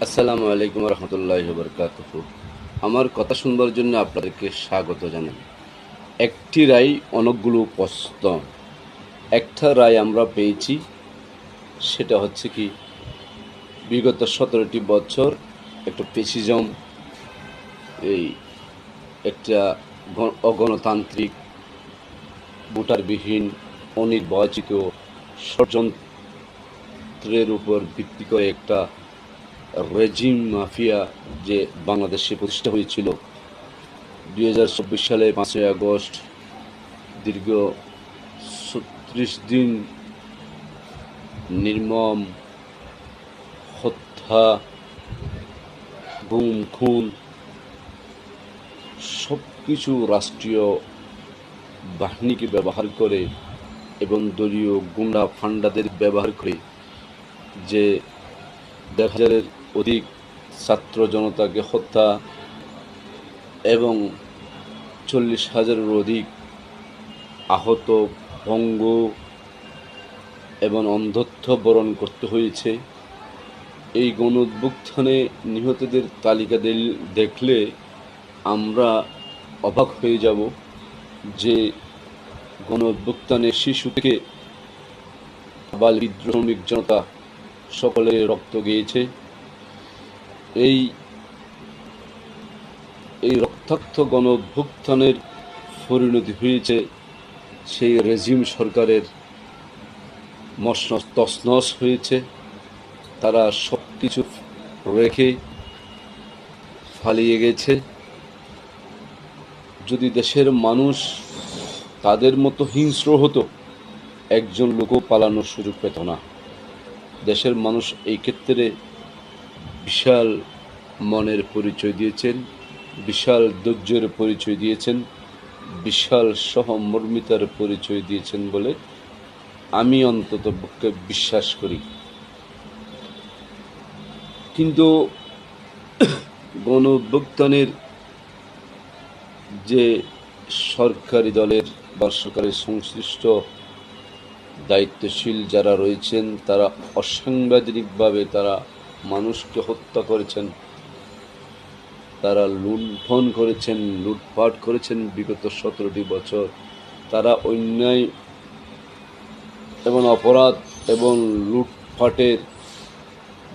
আসসালামু আলাইকুম রহমতুল্লাহ বরকাত আমার কথা শুনবার জন্য আপনাদেরকে স্বাগত জানাই। একটি রায় অনেকগুলো প্রশ্ন। একটা রায় আমরা পেয়েছি, সেটা হচ্ছে কি, বিগত সতেরোটি বছর একটা পেসিজম এই একটা গণ- অগণতান্ত্রিক, ভোটারবিহীন, অনির্বাচিত ষড়যন্ত্রের উপর ভিত্তি করে একটা রেজিম মাফিয়া যে বাংলাদেশে প্রতিষ্ঠা হয়েছিল, দুই হাজার চব্বিশ সালে পাঁচই আগস্ট দীর্ঘ ছত্রিশ দিন নির্মম হত্যা, গুম, খুন সব কিছু রাষ্ট্রীয় বাহিনীকে ব্যবহার করে এবং দলীয় গুন্ডা ফান্ডাদের ব্যবহার করে যে দেখা হাজারের অধিক ছাত্র জনতাকে হত্যা এবং চল্লিশ হাজারের অধিক আহত, ভঙ্গ এবং অন্ধত্ব বরণ করতে হয়েছে। এই গণ উদ্ভুত্থানে নিহতদের তালিকা দেখলে আমরা অবাক হয়ে যাব যে গণ উদ্ভুত্থানে শিশু থেকে বাল বিদ্রোহ জনতা সকলে রক্ত গিয়েছে। এই এই রক্তাক্ত গণ অভ্যুত্থানের পরিণতি হয়েছে সেই রেজিম সরকারের মসনস তসনস হয়েছে। তারা সব কিছু রেখে ফালিয়ে গেছে। যদি দেশের মানুষ তাদের মতো হিংস্র হতো, একজন লোকও পালানোর সুযোগ পেত না। দেশের মানুষ এই ক্ষেত্রে বিশাল মনের পরিচয় দিয়েছেন, বিশাল ধৈর্যের পরিচয় দিয়েছেন, বিশাল সহমর্মিতার পরিচয় দিয়েছেন বলে আমি অন্তত পক্ষে বিশ্বাস করি। কিন্তু গণ অভ্যুত্থানের যে সরকারি দলের বা সরকারের সংশ্লিষ্ট দায়িত্বশীল যারা রয়েছেন, তারা অসাংবিধানিকভাবে তারা মানুষকে হত্যা করেছেন, তারা লুণ্ঠন করেছেন, লুটপাট করেছেন বিগত সতেরোটি বছর। তারা অন্যায় এবং অপরাধ এবং লুটপাটের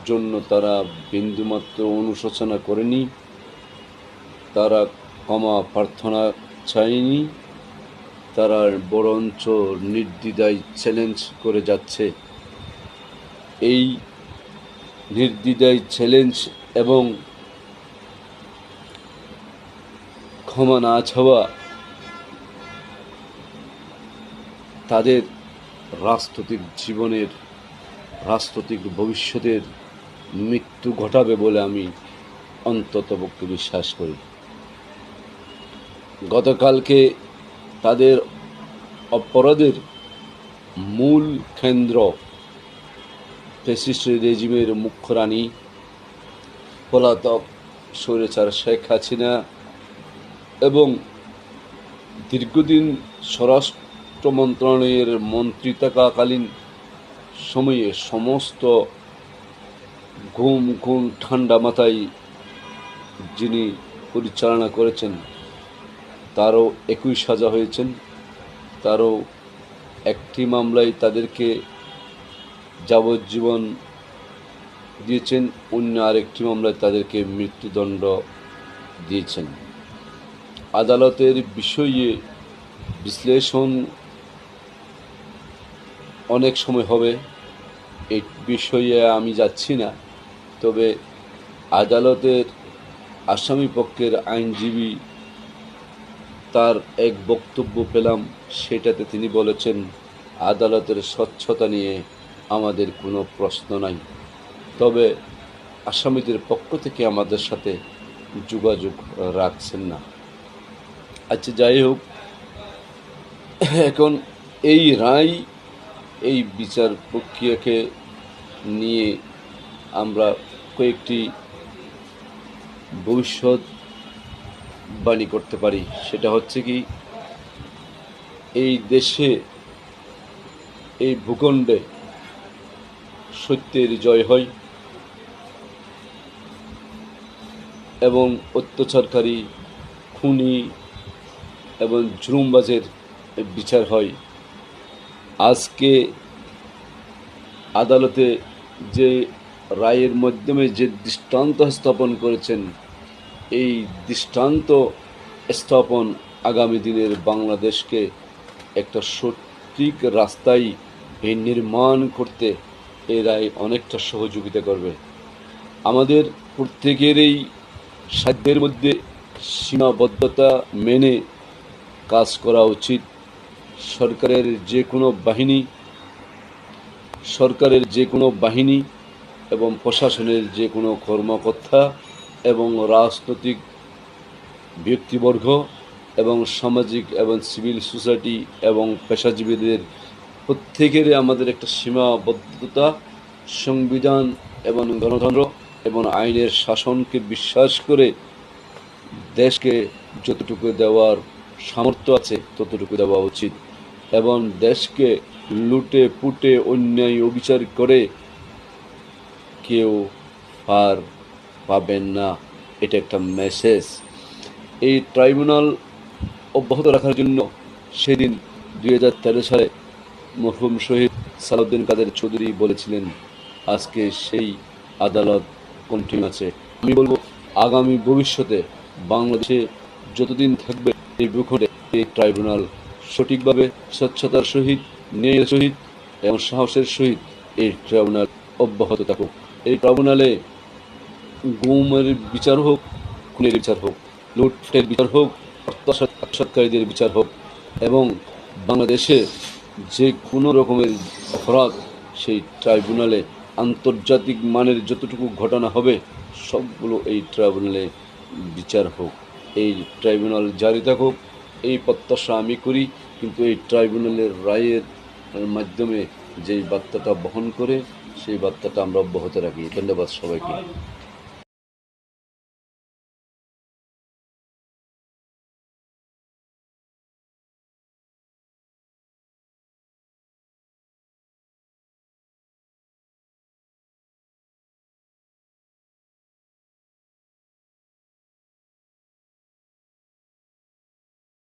জন্য তারা বিন্দুমাত্র অনুশোচনা করেনি। তারা ক্ষমা প্রার্থনা চায়নি। তারা বরঞ্চ নির্দ্বিধায় চ্যালেঞ্জ করে যাচ্ছে। এই নির্দ্বিধায় চ্যালেঞ্জ এবং ক্ষমা না চাওয়া তাদের রাজনৈতিক জীবনের, রাজনৈতিক ভবিষ্যতের মৃত্যু ঘটাবে বলে আমি অন্তত পক্ষে বিশ্বাস করি। গতকালকে তাদের অপরাধের মূল কেন্দ্র ফেসিস্ট রেজিমের মুখ্য রানী পলাতক স্বৈরাচার শেখ হাসিনা এবং দীর্ঘদিন স্বরাষ্ট্র মন্ত্রণালয়ের মন্ত্রী থাকাকালীন সময়ে সমস্ত ঘুম ঘুম, ঠান্ডা মাথায় যিনি পরিচালনা করেছেন, তারও একই সাজা হয়েছেন। তারও একটি মামলায় তাদেরকে যাবজ্জীবন দিয়েছেন, অন্য আরেকটি মামলায় তাদেরকে মৃত্যুদণ্ড দিয়েছেন। আদালতের বিষয়ে বিশ্লেষণ অনেক সময় হবে এই বিষয়ে আমি যাচ্ছি না, তবে আদালতের আসামি পক্ষের আইনজীবী তার এক বক্তব্য পেলাম, সেটাতে তিনি বলেছেন, আদালতের স্বচ্ছতা নিয়ে আমাদের কোনো প্রশ্ন নাই। তবে আসামিদের পক্ষ থেকে আমাদের সাথে যোগাযোগ রাখছেন না। আচ্ছা যাই হোক, এখন এই রায়, এই বিচার প্রক্রিয়াকে নিয়ে আমরা কয়েকটি ভবিষ্যৎ বাণী করতে পারি। সেটা হচ্ছে কি, এই দেশে এই ভূখণ্ডে সত্যের জয় হয় এবং অত্যাচারকারী, খুনি এবং জুলুমবাজের বিচার হয়। আজকে আদালতে যে রায়ের মাধ্যমে যে দৃষ্টান্ত স্থাপন করেছেন, এই দৃষ্টান্ত স্থাপন আগামী দিনের বাংলাদেশকে একটা সঠিক রাস্তায় এই নির্মাণ করতে এই রায় অনেকটা সহযোগিতা করবে। আমাদের প্রত্যেকেরই সাধ্যের মধ্যে সীমাবদ্ধতা মেনে কাজ করা উচিত। সরকারের যে কোনো বাহিনী, সরকারের যে কোনো বাহিনী এবং প্রশাসনের যে কোনো কর্মকর্তা এবং রাজনৈতিক ব্যক্তিবর্গ এবং সামাজিক এবং সিভিল সোসাইটি এবং পেশাজীবীদের প্রত্যেকেরই আমাদের একটা সীমাবদ্ধতা, সংবিধান এবং গণতন্ত্র এবং আইনের শাসনকে বিশ্বাস করে দেশকে যতটুকু দেওয়ার সামর্থ্য আছে ততটুকু দেওয়া উচিত এবং দেশকে লুটে পুটে অন্যায় অবিচার করে কেউ আর পাবেন না। এটা একটা মেসেজ এই ট্রাইব্যুনাল অব্যাহত রাখার জন্য সেদিন দুই হাজার তেরো সালে মরহুম শহীদ সালাউদ্দিন কাদের চৌধুরী বলেছিলেন, আজকে সেই আদালত কন্টিনিউ আছে। আমি বলব, আগামী ভবিষ্যতে বাংলাদেশে যতদিন থাকবে এই ভূখণ্ডে, এই ট্রাইব্যুনাল সঠিকভাবে স্বচ্ছতার সহিত, ন্যায়ের সহিত এবং সাহসের সহিত এই ট্রাইব্যুনাল অব্যাহত থাকুক। এই ট্রাইব্যুনালে গুমের বিচার হোক, খুনের বিচার হোক লুটফের বিচার হোক, অত্যাচারকারীদের বিচার হোক এবং বাংলাদেশে যে কোনো রকমের অপরাধ সেই ট্রাইব্যুনালে আন্তর্জাতিক মানের যতটুকু ঘটনা হবে, সবগুলো এই ট্রাইব্যুনালে বিচার হোক। এই ট্রাইব্যুনাল জারি থাকুক, এই প্রত্যাশা আমি করি, কিন্তু এই ট্রাইব্যুনালের রায়ের মাধ্যমে যেই বার্তাটা বহন করে, সেই বার্তাটা আমরা অব্যাহত রাখি। ধন্যবাদ সবাইকে।